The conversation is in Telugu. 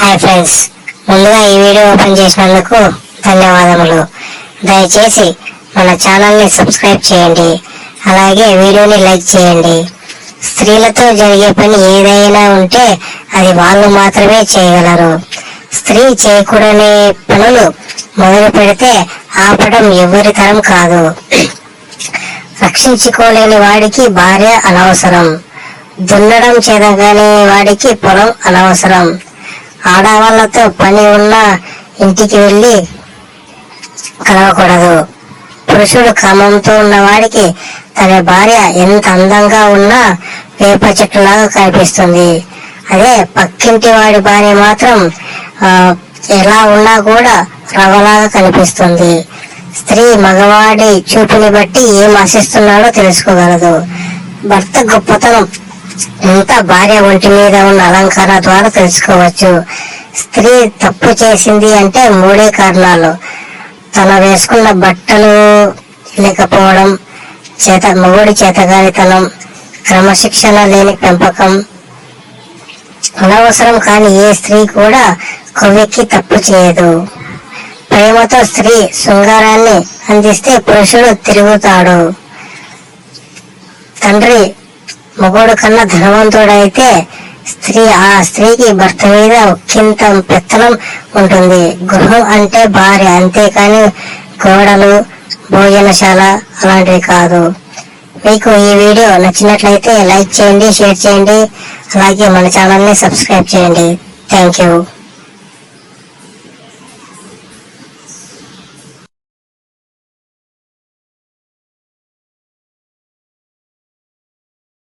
Hi friends. ముందుగా ఈ వీడియో ఓపెన్ చేసినందుకు ధన్యవాదములు. దయచేసి మన ఛానల్ని సబ్స్క్రైబ్ చేయండి. అలాగే వీడియోని లైక్ చేయండి. స్త్రీలతో జరిగే పని ఏదైనా ఉంటే అది వాళ్ళు మాత్రమే చేయగలరు. స్త్రీ చేయకూడని పనులు మొదలు పెడితే ఆపడం ఎవరి తరం కాదు. రక్షించుకోలేని వాడికి భార్య అనవసరం. దున్నడం చేదగానే వాడికి పొలం అనవసరం. ఆడవాళ్ళతో పని ఉన్న ఇంటికి వెళ్ళి కలవకూడదు. పురుషుడు క్రమంతో ఉన్నవాడికి తన భార్య ఎంత అందంగా ఉన్నా వేప చెట్టులాగా కనిపిస్తుంది. అదే పక్కింటి వాడి భార్య మాత్రం ఎలా ఉన్నా కూడా రవలాగా కనిపిస్తుంది. స్త్రీ మగవాడి చూపుని బట్టి ఏం ఆశిస్తున్నాడో తెలుసుకోగలదు. భర్త గొప్పతనం ఎంత భార్య ఒంటి మీద ఉన్న అలంకార ద్వారా తెలుసుకోవచ్చు. స్త్రీ తప్పు చేసింది అంటే మూడే కారణాలు. తన వేసుకున్న బట్టలు లేకపోవడం చేత మొగుడి చేతగానితనం క్రమశిక్షణ లేని పెంపకం. అనవసరం కాని ఏ స్త్రీ కూడా కొవ్వెక్కి తప్పు చేయదు. ప్రేమతో స్త్రీ శృంగారాన్ని అందిస్తే పురుషుడు తిరుగుతాడు. తండ్రి మగోడు కన్నా ధనవంతుడైతే స్త్రీ ఆ స్త్రీకి భర్త మీద ఒక్కింత పెత్తనం ఉంటుంది. గృహం అంటే భార్య అంతేకాని గోడలు భోజనశాల అలాంటివి కాదు. మీకు ఈ వీడియో నచ్చినట్లయితే లైక్ చేయండి షేర్ చేయండి అలాగే మన ఛానల్ని సబ్స్క్రైబ్ చేయండి. Thank you.